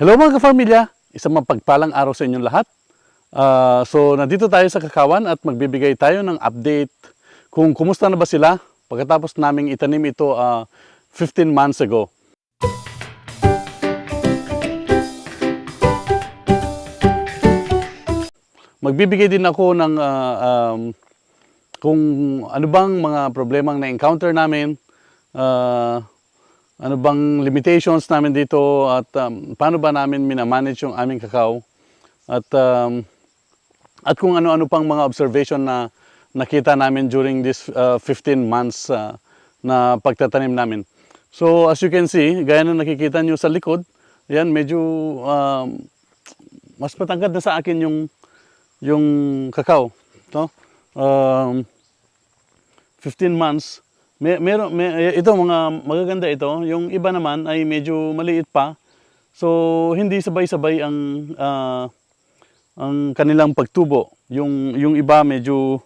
Hello mga kapamilya, isang mapagpalang araw sa inyong lahat. Ah, so nandito tayo sa Kakawan at magbibigay tayo ng update kung kumusta na ba sila pagkatapos naming itanim ito ah, 15 months ago. Magbibigay din ako ng ah, um, kung ano bang mga problemang na-encounter namin, ah, ano bang limitations namin dito at um, paano ba namin minamanage yung aming kakao at um, at kung ano-ano pang mga observation na nakita namin during this uh, 15 months uh, na pagtatanim namin. So as you can see, gaya na nakikita nyo sa likod, yan medyo um, mas matangkad na sa akin yung yung kakao. No? Um, 15 months. May, meron, may, ito mga magaganda ito. Yung iba naman ay medyo maliit pa. So hindi sabay-sabay ang ah, ang kanilang pagtubo. Yung yung iba medyo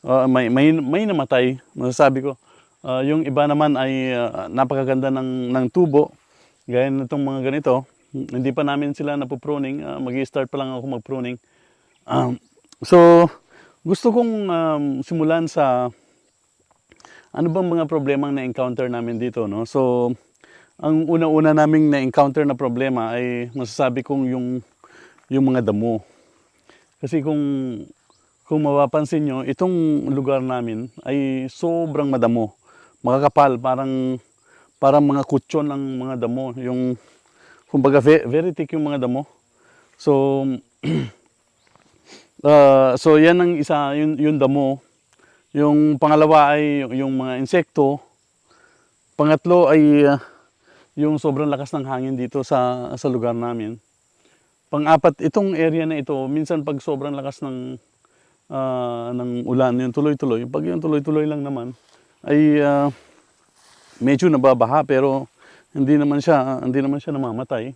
ah, may, may may namatay, masasabi ko. Ah, yung iba naman ay ah, napakaganda ng ng tubo. Gaya nitong mga ganito. Hindi pa namin sila napupruning. Uh, Mag-start pa lang ako mag-pruning. Um, so, gusto kong um, simulan sa ano bang mga problemang na-encounter namin dito, no? So, ang una-una naming na-encounter na problema ay masasabi kong yung, yung mga damo. Kasi kung, kung mapapansin nyo, itong lugar namin ay sobrang madamo. Makakapal, parang, parang mga kutsyon ang mga damo. Yung, kumbaga, ve- very thick yung mga damo. So, Ah, so yan ang isa, yung, yung damo. Yung pangalawa ay yung, mga insekto. Pangatlo ay ah, yung sobrang lakas ng hangin dito sa, sa lugar namin. Pang-apat, itong area na ito, minsan pag sobrang lakas ng, ah, ng ulan, yung tuloy-tuloy, pag yung tuloy-tuloy lang naman, ay ah, medyo nababaha pero hindi naman siya, hindi naman siya namamatay.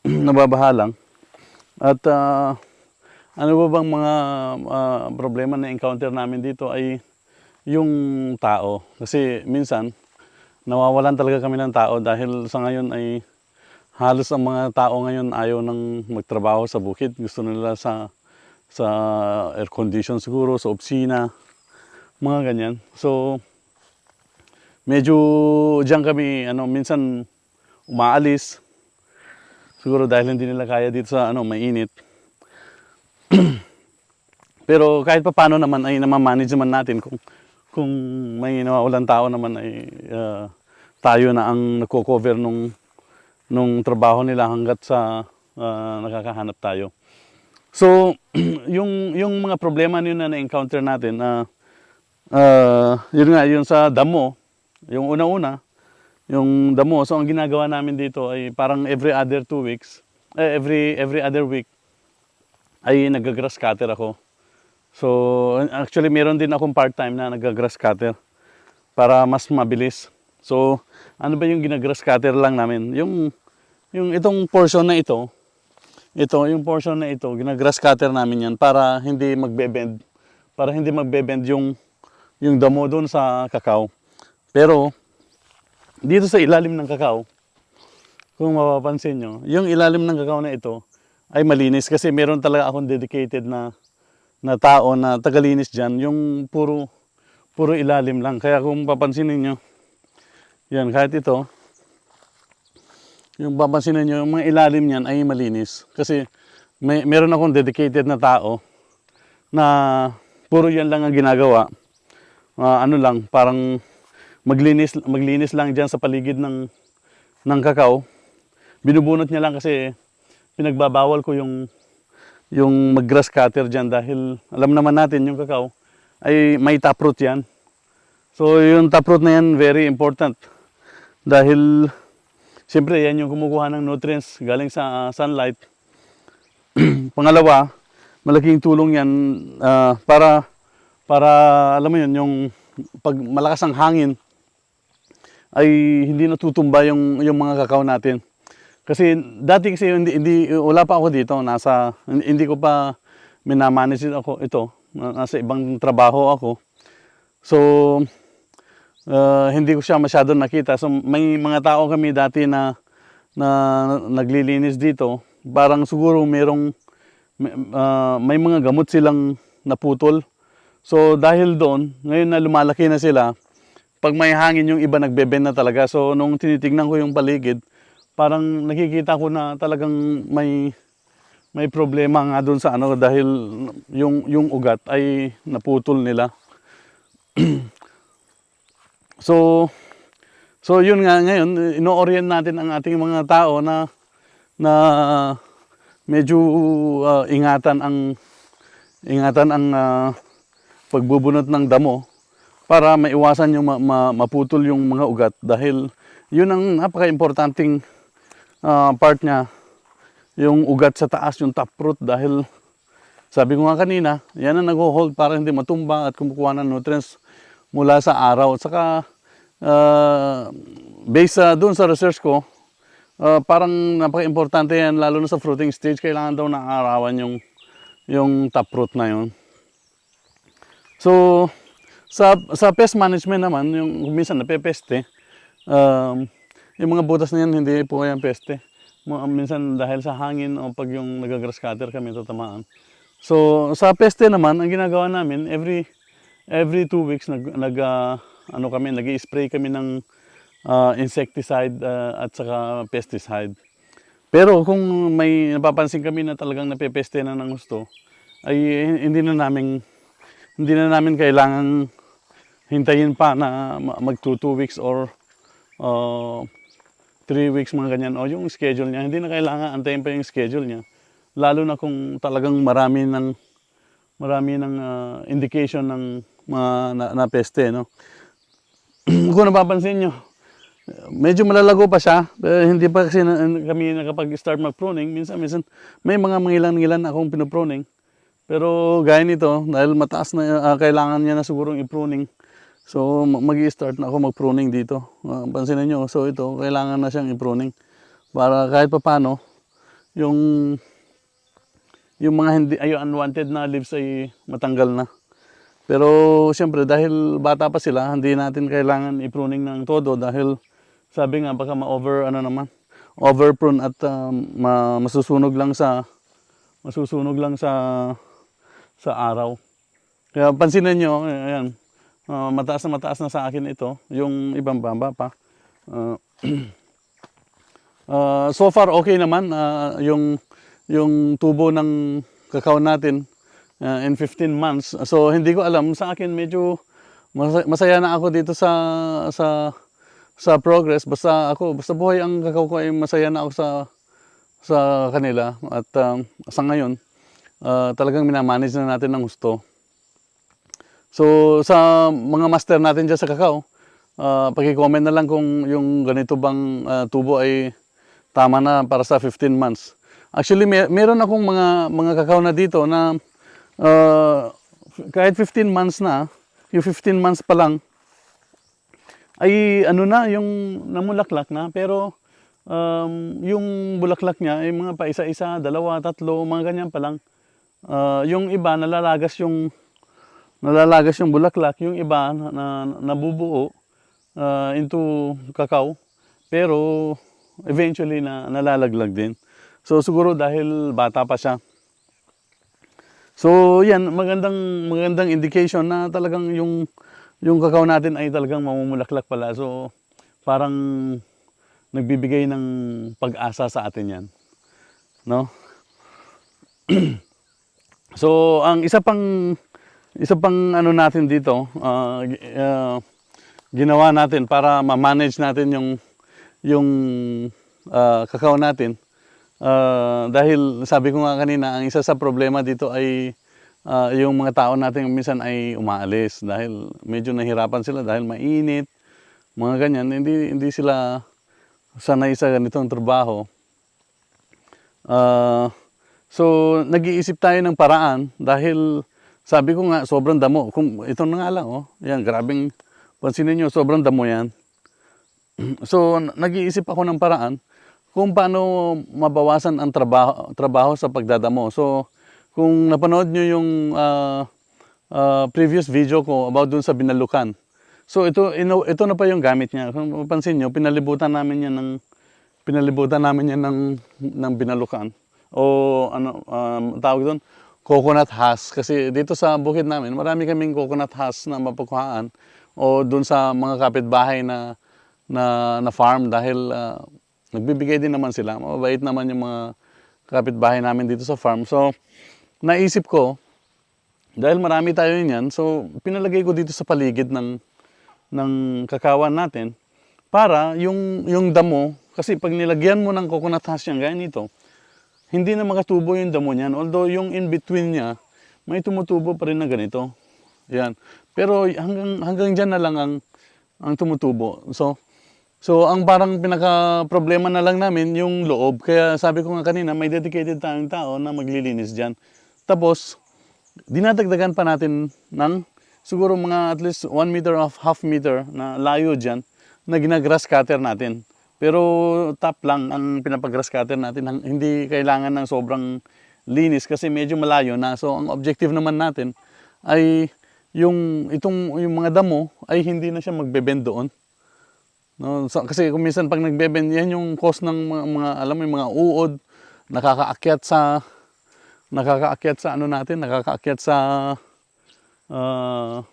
nababaha lang. At ah, ano ba bang mga ah, problema na encounter namin dito ay yung tao. Kasi minsan, nawawalan talaga kami ng tao dahil sa ngayon ay halos ang mga tao ngayon ayaw nang magtrabaho sa bukid. Gusto nila sa sa air condition siguro, sa opisina, mga ganyan. So, medyo diyan kami, ano, minsan umaalis. Siguro dahil hindi nila kaya dito sa ano, mainit. Pero kahit pa paano naman ay namamanage naman natin kung kung may nawawalan tao naman ay ah, tayo na ang nagko-cover nung nung trabaho nila hanggat sa ah, nakakahanap tayo. So, yung yung mga problema nyo na na-encounter natin na yun nga, yun sa damo, yung una-una, yung damo. So, ang ginagawa namin dito ay parang every other two weeks, eh, every every other week, ay nag-grass cutter ako. So, actually meron din akong part-time na nag-grass cutter para mas mabilis. So, ano ba yung ginagrass cutter lang namin? Yung, yung itong portion na ito, ito, yung portion na ito, ginagrass cutter namin yan para hindi magbe-bend. Para hindi magbe-bend yung, yung damo doon sa kakao. Pero, dito sa ilalim ng kakao, kung mapapansin nyo, yung ilalim ng kakao na ito ay malinis kasi meron talaga akong dedicated na na tao na tagalinis dyan, yung puro puro ilalim lang. Kaya kung papansinin nyo, yan, kahit ito, yung papansinin nyo, yung mga ilalim niyan ay malinis. Kasi may, meron akong dedicated na tao na puro yan lang ang ginagawa. Ah, ano lang, parang maglinis, maglinis lang dyan sa paligid ng, ng kakao. Binubunot niya lang kasi pinagbabawal ko yung yung mag-grass cutter dyan dahil alam naman natin yung kakao ay may taproot yan. So yung taproot na yan very important dahil siyempre yan yung kumukuha ng nutrients galing sa ah, sunlight. Pangalawa, malaking tulong yan ah, para para alam mo yun yung pag malakas ang hangin ay hindi natutumba yung yung mga kakao natin. Kasi dati kasi hindi, hindi wala pa ako dito, nasa hindi, ko pa minamanage ako ito, na- nasa ibang trabaho ako. So ah, hindi ko siya masyado nakita. So may mga tao kami dati na na naglilinis dito, parang siguro merong ah, may mga gamot silang naputol. So dahil doon, ngayon na lumalaki na sila, pag may hangin yung iba nagbeben na talaga. So nung tinitingnan ko yung paligid, parang nakikita ko na talagang may may problema nga doon sa ano dahil yung yung ugat ay naputol nila. so so yun nga ngayon ino-orient natin ang ating mga tao na na medyo ah, ingatan ang ingatan ang ah, pagbubunot ng damo para maiwasan yung ma- ma- maputol yung mga ugat dahil yun ang napaka-importanting ah, part niya yung ugat sa taas yung taproot dahil sabi ko nga kanina yan ang nag-hold para hindi matumba at kumukuha ng nutrients mula sa araw. At saka ah, based sa doon sa research ko ah, parang napaka-importante yan lalo na sa fruiting stage kailangan daw na arawan yung yung taproot na yun. So, sa, sa pest management naman, yung minsan napepeste, um, yung mga butas na yan, hindi po yan peste. Mga- Minsan dahil sa hangin o pag yung nagagrass cutter kami tatamaan. So, sa peste naman, ang ginagawa namin, every every two weeks, nag, nag ah, ano kami, nag spray kami ng ah, insecticide ah, at saka pesticide. Pero kung may napapansin kami na talagang napepeste na ng gusto, ay hindi na namin hindi na namin kailangan hintayin pa na ma- mag 2 weeks or 3 weeks mga ganyan. O yung schedule niya hindi na kailangan antayin pa yung schedule niya. Lalo na kung talagang marami ng marami ng ah, indication ng mga na, na peste no? Kung napapansin nyo medyo malalago pa siya pero hindi pa kasi na, kami nakapag-start mag-pruning minsan minsan may mga mangilan-ngilan akong pinupruning pero gaya nito, dahil mataas na ah, kailangan niya na sigurong i-pruning. So mag start na ako mag-pruning dito. Uh, pansinin nyo, so ito, kailangan na siyang i-pruning. Para kahit pa paano, yung, yung mga hindi, ay, unwanted na leaves ay matanggal na. Pero siyempre, dahil bata pa sila, hindi natin kailangan i-pruning ng todo dahil sabi nga baka ma-over ano naman, over prune at um, ma- masusunog lang sa masusunog lang sa sa araw. Kaya pansinin eh, ayan, ah, mataas na mataas na sa akin ito, yung ibang baba pa. Ah, ah, so far okay naman ah, yung yung tubo ng kakao natin ah, in 15 months. So hindi ko alam sa akin medyo masaya, na ako dito sa sa sa progress basta ako basta buhay ang kakao ko ay masaya na ako sa sa kanila at um, sa ngayon ah, talagang minamanage na natin ng gusto. So sa mga master natin dyan sa kakao, uh, paki-comment na lang kung yung ganito bang ah, tubo ay tama na para sa 15 months. Actually, may, meron akong mga mga kakao na dito na ah, kahit 15 months na, yung 15 months pa lang, ay ano na, yung namulaklak na, pero um, yung bulaklak niya ay mga pa isa-isa, dalawa, tatlo, mga ganyan pa lang. Ah, yung iba nalalagas yung nalalagas yung bulaklak, yung iba na, na nabubuo ah, into kakao, pero eventually na nalalaglag din. So siguro dahil bata pa siya. So yan, magandang magandang indication na talagang yung yung kakao natin ay talagang mamumulaklak pala. So parang nagbibigay ng pag-asa sa atin yan. No? so ang isa pang isa pang ano natin dito, gi- ah, ginawa natin para ma-manage natin yung yung ah, kakao natin. Ah, dahil sabi ko nga kanina, ang isa sa problema dito ay ah, yung mga tao natin minsan ay umaalis dahil medyo nahirapan sila dahil mainit, mga ganyan, hindi hindi sila sanay sa ganitong trabaho. Ah, so nag-iisip tayo ng paraan dahil sabi ko nga sobrang damo. Kung ito na nga lang oh, yan grabing pansinin niyo sobrang damo yan. so nag-iisip ako ng paraan kung paano mabawasan ang trabaho trabaho sa pagdadamo. So kung napanood niyo yung ah, ah, previous video ko about dun sa binalukan. So ito ino- ito na pa yung gamit niya. Kung mapansin niyo, pinalibutan namin yan ng pinalibutan namin yan ng, ng binalukan. O ano, um, tawag doon, coconut husk. Kasi dito sa bukid namin, marami kaming coconut husk na mapagkuhaan. O doon sa mga kapitbahay na, na, na farm dahil ah, nagbibigay din naman sila. Mabait naman yung mga kapitbahay namin dito sa farm. So, naisip ko, dahil marami tayo niyan, so pinalagay ko dito sa paligid ng ng kakawan natin para yung yung damo kasi pag nilagyan mo ng coconut husk yan gaya nito, hindi na makatubo yung damo niyan. Although yung in between niya, may tumutubo pa rin na ganito. Yan. Pero hanggang hanggang diyan na lang ang ang tumutubo. So So, ang parang pinaka-problema na lang namin yung loob. Kaya sabi ko nga kanina, may dedicated tayong tao na maglilinis dyan. Tapos, dinadagdagan pa natin ng siguro mga at least 1 meter of half meter na layo dyan na ginagrass cutter natin. Pero top lang ang pinapag-grass natin. Hindi kailangan ng sobrang linis kasi medyo malayo na. So, ang objective naman natin ay yung itong yung mga damo ay hindi na siya magbe-bend doon. No, so, kasi kung minsan pag nagbebend, yan yung cause ng mga, mga alam mo, yung mga uod, nakakaakyat sa, nakakaakyat sa ano natin, nakakaakyat sa ah,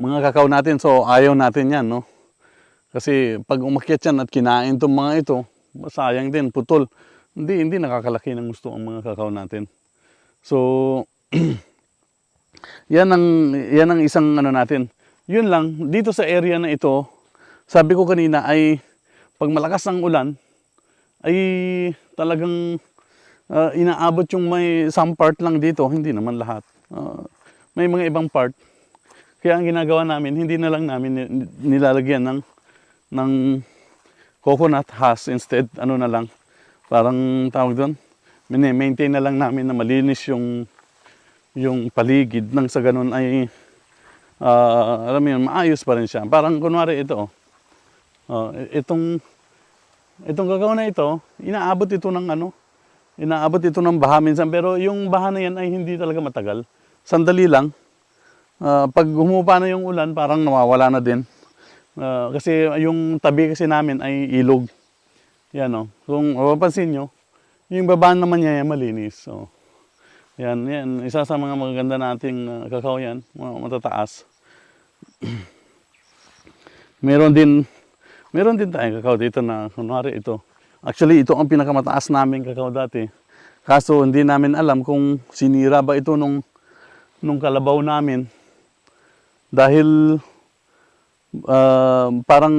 mga kakao natin. So, ayaw natin yan, no? Kasi pag umakyat yan at kinain itong mga ito, sayang din, putol. Hindi, hindi nakakalaki ng gusto ang mga kakao natin. So, yan ang, yan ang isang ano natin. Yun lang, dito sa area na ito, sabi ko kanina ay pag malakas ang ulan, ay talagang ah, inaabot yung may some part lang dito, hindi naman lahat. Ah, may mga ibang part. Kaya ang ginagawa namin, hindi na lang namin ni- nilalagyan ng ng coconut husk instead ano na lang parang tawag doon maintain na lang namin na malinis yung yung paligid nang sa ganun ay ah, alam mo yun, maayos pa rin siya. Parang kunwari ito. Oh, itong itong gagawin na ito, inaabot ito ng ano, inaabot ito ng baha minsan pero yung baha na yan ay hindi talaga matagal. Sandali lang. Ah, pag humupa na yung ulan, parang nawawala na din. Ah, kasi yung tabi kasi namin ay ilog. Yan oh. Kung mapapansin nyo, yung baba naman niya ay malinis. So, yan, yan. Isa sa mga magaganda nating uh, kakao yan, matataas. meron din, meron din tayong kakao dito na, kunwari ito. Actually, ito ang pinakamataas namin kakao dati. Kaso hindi namin alam kung sinira ba ito nung, nung kalabaw namin. Dahil ah, parang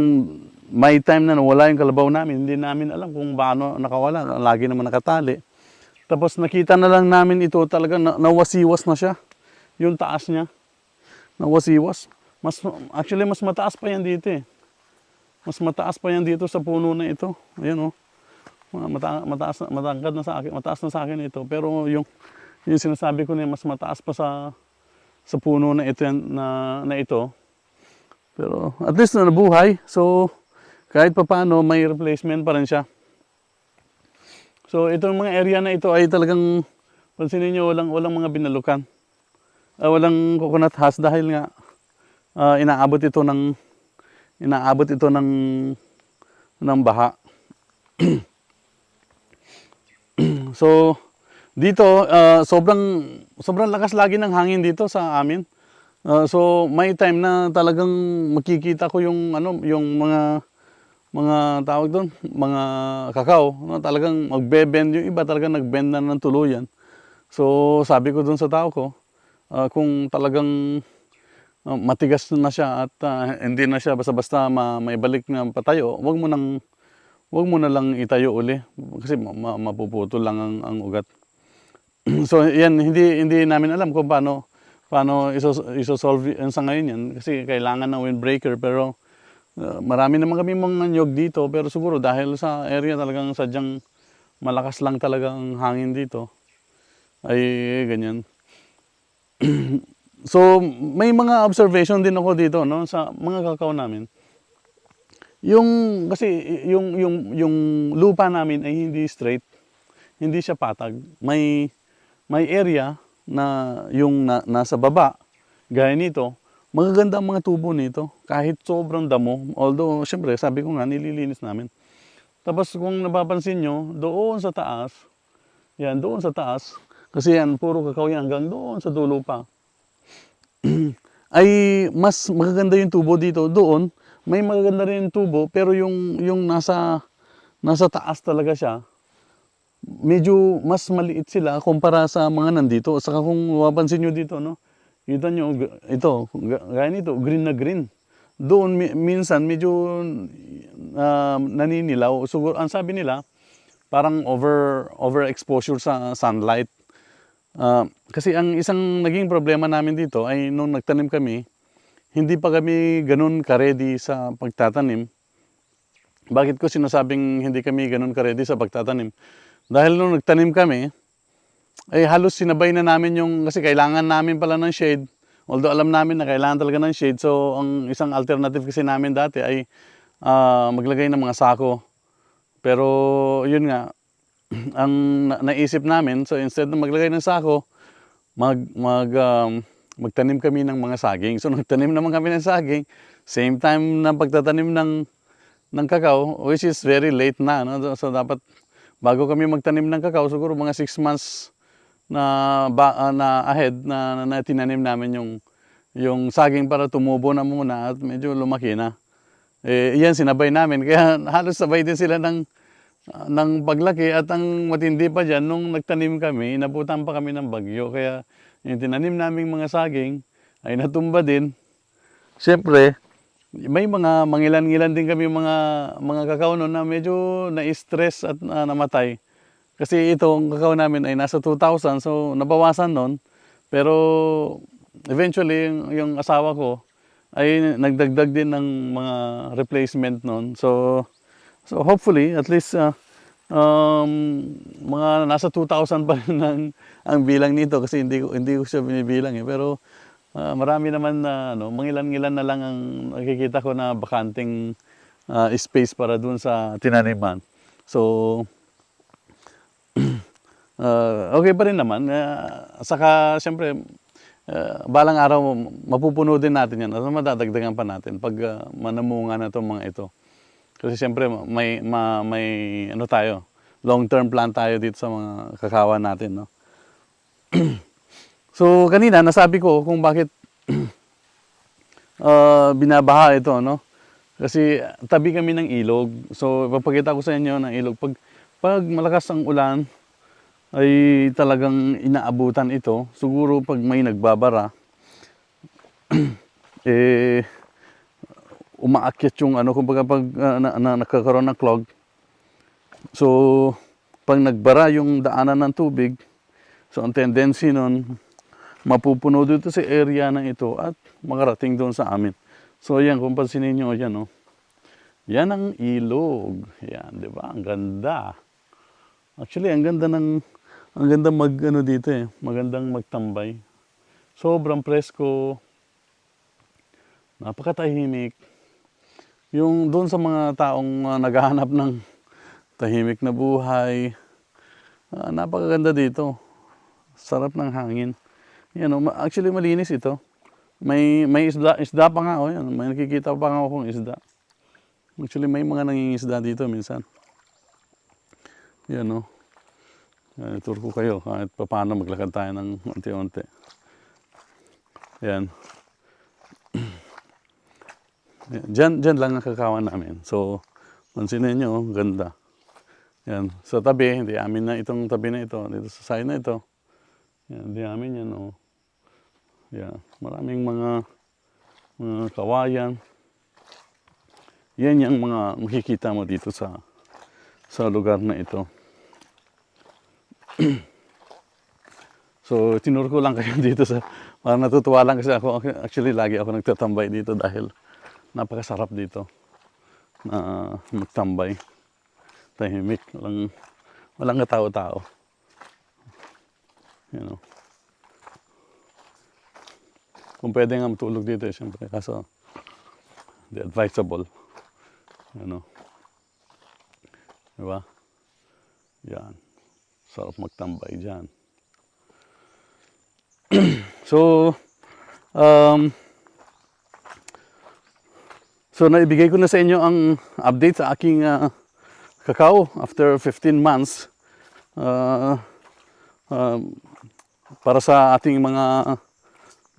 may time na nawala yung kalabaw namin. Hindi namin alam kung paano nakawala. Lagi naman nakatali. Tapos nakita na lang namin ito talaga na, nawasiwas na siya. Yung taas niya. Nawasiwas. Mas, actually, mas mataas pa yan dito eh. Mas mataas pa yan dito sa puno na ito. Ayan oh. Mga Mata, mataas, matangkad na sa akin, mataas na sa akin ito. Pero yung, yung sinasabi ko na mas mataas pa sa sa puno na ito na, na ito. Pero at least na nabuhay. So kahit pa paano may replacement pa rin siya. So itong mga area na ito ay talagang pansinin niyo walang walang mga binalukan. Ah, walang coconut husk dahil nga ah, inaabot ito ng inaabot ito ng ng baha. so dito ah, sobrang sobrang lakas lagi ng hangin dito sa amin. Ah, so may time na talagang makikita ko yung ano yung mga mga tawag doon, mga kakao, no, talagang magbe-bend yung iba talagang nag-bend na ng tuluyan. So sabi ko doon sa tao ko, ah, kung talagang ah, matigas na siya at ah, hindi na siya basta-basta ma may balik na patayo, wag mo nang wag mo na lang itayo uli kasi ma- ma- mapuputol lang ang, ang ugat. so yan hindi hindi namin alam kung paano paano iso, iso-solve yan sa ngayon yan kasi kailangan ng windbreaker pero uh, marami naman kami mga nyog dito pero siguro dahil sa area talagang sadyang malakas lang talaga ang hangin dito ay ganyan. so may mga observation din ako dito no sa mga kakao namin. Yung kasi yung yung yung lupa namin ay hindi straight. Hindi siya patag. May may area na yung na, nasa baba gaya nito, magaganda ang mga tubo nito kahit sobrang damo. Although syempre sabi ko nga nililinis namin. Tapos kung napapansin nyo, doon sa taas, yan, doon sa taas, kasi yan, puro kakao yan hanggang doon sa dulo pa. ay mas magaganda yung tubo dito. Doon, may magaganda rin yung tubo, pero yung, yung nasa, nasa taas talaga siya, medyo mas maliit sila kumpara sa mga nandito. Saka kung mapapansin nyo dito, no? Kita nyo, ito, gaya nito, green na green. Doon, mi- minsan, medyo ah, naninilaw. So, ang sabi nila, parang over overexposure sa sunlight. Ah, kasi ang isang naging problema namin dito ay nung nagtanim kami, hindi pa kami ganun ka-ready sa pagtatanim. Bakit ko sinasabing hindi kami ganun ka-ready sa pagtatanim? Dahil nung nagtanim kami, ay halos sinabay na namin yung, kasi kailangan namin pala ng shade. Although alam namin na kailangan talaga ng shade, so ang isang alternative kasi namin dati ay ah, maglagay ng mga sako. Pero yun nga, ang na- naisip namin, so instead na maglagay ng sako, mag, mag, um, magtanim kami ng mga saging. So nagtanim naman kami ng saging, same time na pagtatanim ng, ng kakao, which is very late na. No? So dapat, bago kami magtanim ng kakao, siguro mga 6 months na, ba, ah, na ahead na, na, tinanim namin yung, yung saging para tumubo na muna at medyo lumaki na. Eh, yan sinabay namin. Kaya halos sabay din sila ng, ah, ng paglaki at ang matindi pa dyan, nung nagtanim kami, nabutan pa kami ng bagyo. Kaya yung tinanim naming mga saging ay natumba din. Siyempre, may mga mangilan-ngilan din kami mga mga kakao noon na medyo na-stress at ah, namatay. Kasi itong kakao namin ay nasa 2,000 so nabawasan noon. Pero eventually yung, yung asawa ko ay nagdagdag din ng mga replacement noon. So so hopefully at least ah, um, mga nasa 2,000 pa rin ang, ang bilang nito kasi hindi ko hindi ko siya binibilang eh. Pero ah, marami naman na ano, mangilan-ngilan na lang ang nakikita ko na bakanting ah, space para dun sa tinaniman. So Ah, okay pa rin naman. Ah, saka, siyempre, ah, balang araw, mapupuno din natin yan. At madadagdagan pa natin pag ah, manamunga na itong mga ito. Kasi siyempre, may, ma, may ano tayo, long-term plan tayo dito sa mga kakawa natin. No? so, kanina, nasabi ko kung bakit ah, binabaha ito, no? Kasi tabi kami ng ilog. So, ipapakita ko sa inyo ng ilog. Pag, pag malakas ang ulan, ay talagang inaabutan ito. Siguro pag may nagbabara, eh, umaakyat yung ano, kumbaga pag ah, na, na, nakakaroon ng clog. So, pag nagbara yung daanan ng tubig, so ang tendency nun, mapupuno dito sa area na ito at makarating doon sa amin. So, yan, kung pansinin nyo, yan, oh. Yan ang ilog. Yan, di ba? Ang ganda. Actually, ang ganda ng ang ganda mag ano dito eh, magandang magtambay. Sobrang presko. Napakatahimik. Yung doon sa mga taong ah, naghahanap ng tahimik na buhay, ah, napakaganda dito. Sarap ng hangin. Yan, oh, actually malinis ito. May may isda, isda pa nga oh, yan. May nakikita pa nga akong isda. Actually may mga nangingisda dito minsan. Yan oh. Yan, itur ko kayo kahit pa paano maglakad tayo ng unti-unti. Yan. Yan, Diyan, diyan lang ang kakawan namin. So, pansinin nyo, ang ganda. Yan. Sa tabi, hindi amin na itong tabi na ito. Dito sa side na ito. Yan, hindi amin yan. Oh. Yan. Maraming mga mga kawayan. Yan yung mga makikita mo dito sa sa lugar na ito. So, tinuro ko lang kayo dito sa, parang natutuwa lang kasi ako, actually lagi ako nagtatambay dito dahil napakasarap dito na magtambay. Tahimik, walang, walang katao-tao. You know. Kung pwede nga matulog dito eh, syempre, kaso, hindi advisable. You know. Diba? Yan. Sarap magtambay dyan. so, um, so naibigay ko na sa inyo ang update sa aking ah, cacao after 15 months. Uh, um, para sa ating mga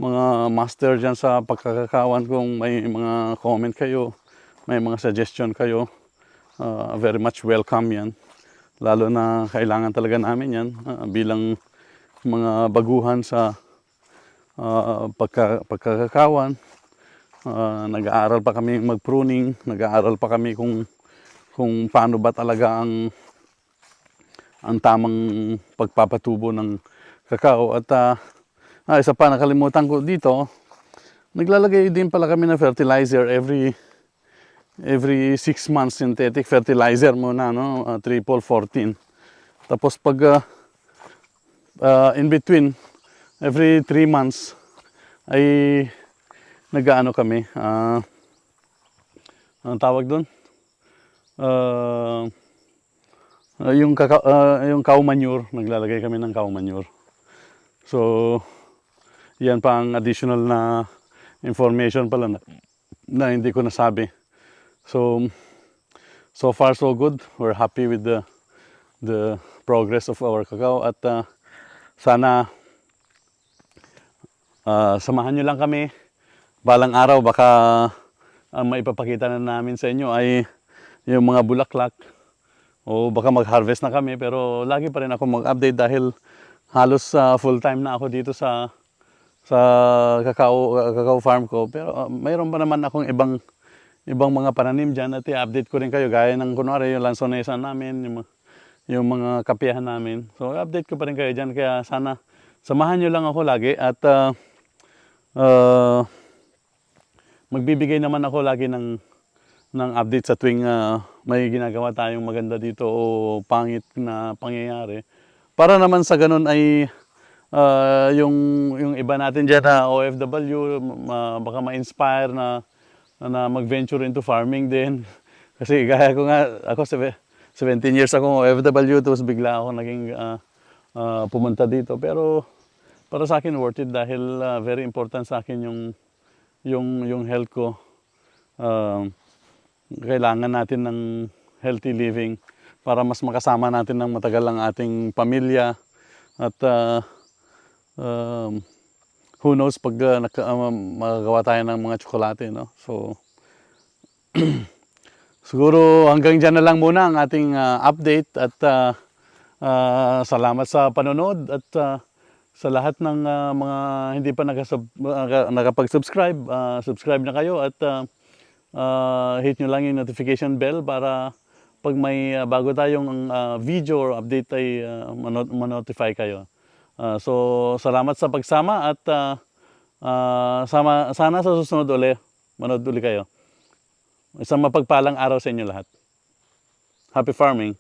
mga master dyan sa pagkakakawan kung may mga comment kayo, may mga suggestion kayo, uh, very much welcome yan. Lalo na kailangan talaga namin yan uh, bilang mga baguhan sa uh, pagka, pagkakakawan. Uh, nag-aaral pa kami mag-pruning, nag-aaral pa kami kung kung paano ba talaga ang ang tamang pagpapatubo ng kakao. At ah, ah, isa pa nakalimutan ko dito naglalagay din pala kami ng fertilizer every every 6 months synthetic fertilizer muna no? Ah, triple 14 tapos pag ah, ah, in between every 3 months ay nag-ano kami ah ang tawag doon ah, yung kaka, ah, yung cow manure. Naglalagay kami ng cow manure so yan pa ang additional na information pala na, na hindi ko nasabi so so far so good we're happy with the the progress of our cacao at ah, sana Ah, samahan nyo lang kami. Balang araw baka ang maipapakita na namin sa inyo ay yung mga bulaklak. O baka mag-harvest na kami pero lagi pa rin ako mag-update dahil halos ah, full time na ako dito sa sa kakao, kakao farm ko. Pero ah, mayroon pa naman akong ibang ibang mga pananim dyan at i-update ko rin kayo gaya ng kunwari yung lansonesa namin, yung, yung mga kapiyahan namin. So update ko pa rin kayo dyan kaya sana samahan nyo lang ako lagi at ah, ah, magbibigay naman ako lagi ng ng update sa tuwing ah, may ginagawa tayong maganda dito o pangit na pangyayari. Para naman sa ganun ay ah, yung yung iba natin diyan na OFW ma- baka ma-inspire na na mag-venture into farming din. Kasi gaya ko nga ako sebe- 17 years ako OFW tapos bigla ako naging ah, ah, pumunta dito pero para sa akin worth it dahil ah, very important sa akin yung yung yung health ko. Um, kailangan natin ng healthy living para mas makasama natin ng matagal ang ating pamilya. At ah, um, who knows pag uh, naka, ah, magagawa tayo ng mga tsokolate no? So siguro hanggang dyan na lang muna ang ating ah, update at ah, ah, salamat sa panonood at ah, sa lahat ng ah, mga hindi pa nakasub, naka- nakapag-subscribe, ah, subscribe na kayo at ah, ah, hit nyo lang yung notification bell para pag may ah, bago tayong ah, video or update ay mano- manotify kayo. Ah, so salamat sa pagsama at ah, ah, sama, sana sa susunod uli, manood uli kayo. Isang mapagpalang araw sa inyo lahat. Happy farming!